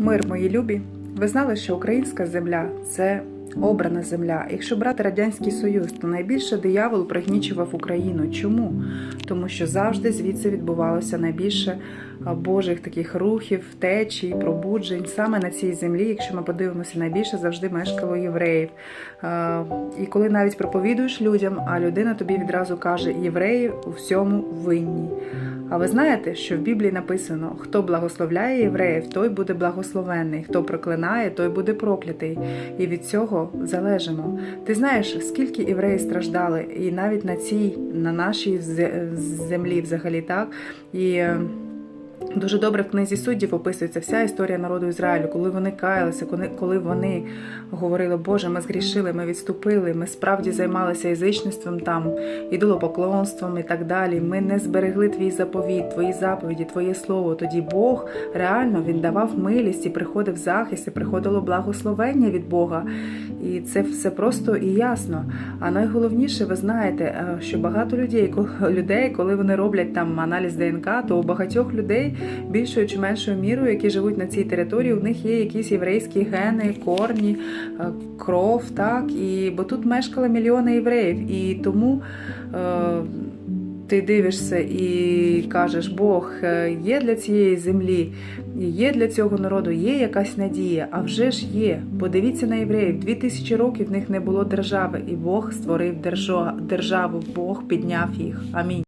Мир, мої любі. Ви знали, що українська земля це обрана земля. Якщо брати Радянський Союз, то найбільше диявол пригнічував Україну. Чому? Тому що завжди звідси відбувалося найбільше Божих таких рухів, течій, пробуджень. Саме на цій землі, якщо ми подивимося, найбільше завжди мешкало євреїв. І коли навіть проповідуєш людям, а людина тобі відразу каже: євреї у всьому винні. А ви знаєте, що в Біблії написано: хто благословляє євреїв, той буде благословений, хто проклинає, той буде проклятий. І від цього залежимо. Ти знаєш, скільки євреї страждали, і навіть на цій, на нашій землі, взагалі так. І Дуже добре в книзі суддів описується вся історія народу Ізраїлю, коли вони каялися, коли- вони говорили, Боже, ми згрішили, ми відступили, ми справді займалися язичництвом там, ідолопоклонством і так далі. Ми не зберегли твій заповіт, твої заповіді, твоє слово. Тоді Бог реально він давав милість і приходив захист, і приходило благословення від Бога. І це все просто і ясно. А найголовніше, ви знаєте, е, що багато людей, людей, коли вони роблять там аналіз ДНК, то у багатьох людей більшою чи меншою мірою, які живуть на цій території, у них є якісь єврейські гени, корні, е, кров, так і бо тут мешкали мільйони євреїв, і тому. Е, ти дивишся і кажеш, Бог е, є для цієї землі, є для цього народу, є якась надія, а вже ж є. Подивіться на євреїв, дві тисячі років в них не було держави, і Бог створив держа- державу, Бог підняв їх. Амінь.